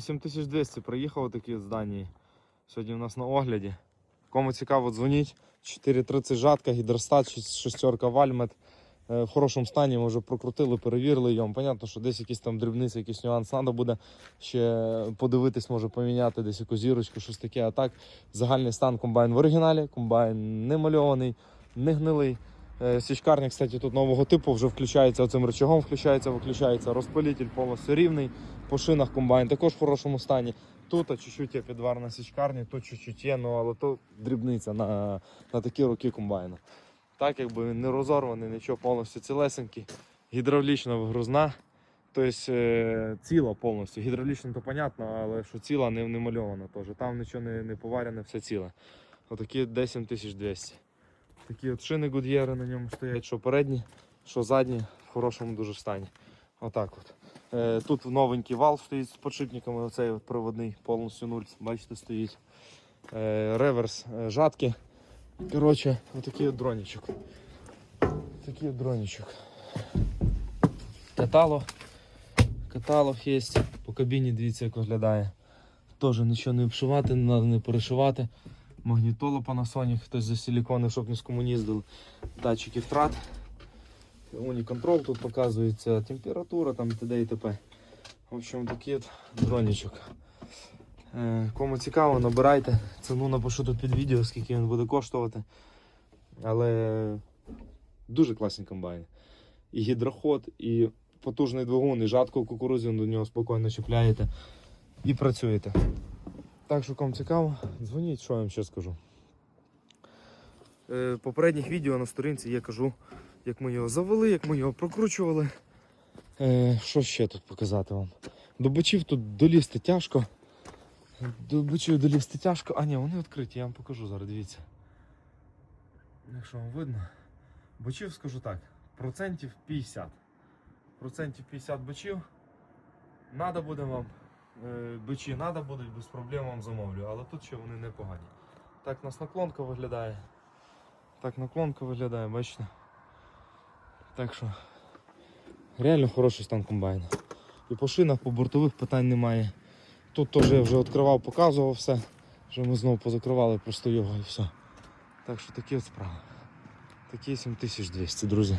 7200 приїхав такий з Данії. Сьогодні у нас на огляді. Кому цікаво, дзвоніть. 4.30 жатка, гідростат, шестерка вальмет. Е, В хорошому стані, ми вже прокрутили, перевірили його. Понятно, що десь якісь там дрібниці, якийсь нюанс треба буде ще подивитись, може поміняти десь якусь зірочку, щось таке. А так, загальний стан комбайн в оригіналі, комбайн не мальований, не гнилий. Е, Січкарня, кстати, тут нового типу вже включається оцим рычагом, включається, виключається. Розпилитель повністю рівний. По шинах комбайн також в хорошому стані. Тут чуть-чуть є підварна січкарня, тут чуть-чуть є, ну але то дрібниця на, на такі роки комбайну. Так, якби він не розорваний, нічого повністю цілесенький, гідравлічна вигрузна. Тобто е, ціла повністю. Гідравлічно то понятно, але що ціла не, не мальована теж. Там нічого не, не поварене, все ціле. Отакі 10200. Такі от шини Гуд'єри на ньому стоять, що передні, що задні, в хорошому дуже стані. Отак от. Е, тут новенький вал стоїть з подшипниками, оцей от проводний, повністю нуль, бачите, стоїть. Е, реверс, е, жатки. Коротше, отакий от дронічок. Такий от дронічок. Катало. Каталог є. По кабіні дивіться, як виглядає. Теж нічого не обшивати, не треба не перешивати. Магнітола Panasonic, хтось за силікони, щоб не скомуніздили. Датчики втрат. Уніконтрол тут показується, температура там т.д. і т.п. В общем, такий от дронічок. Е, Кому цікаво, набирайте. Ціну напишу тут під відео, скільки він буде коштувати. Але дуже класні комбайни. І гідроход, і потужний двигун, і жатку кукурудзяну до нього спокійно чіпляєте і працюєте. Так що кому цікаво, дзвоніть, що я вам ще скажу. Е, попередніх відео на сторінці я кажу, як ми його завели, як ми його прокручували. Е, що ще тут показати вам? До бочів тут долізти тяжко. До бочів долізти тяжко. А ні, вони відкриті, я вам покажу зараз, дивіться. Якщо вам видно. Бочів скажу так, процентів 50. Процентів 50 бочів. Надо буде вам. Е, Бичі надо будуть, без проблем вам замовлю, але тут ще вони непогані. Так у нас наклонка виглядає. Так наклонка виглядає, бачите? Так що реально хороший стан комбайна. І по шинах, по бортових питань немає. Тут теж я вже відкривав, показував все. Вже ми знову позакривали просто його і все. Так що такі от справи. Такі 7200, друзі.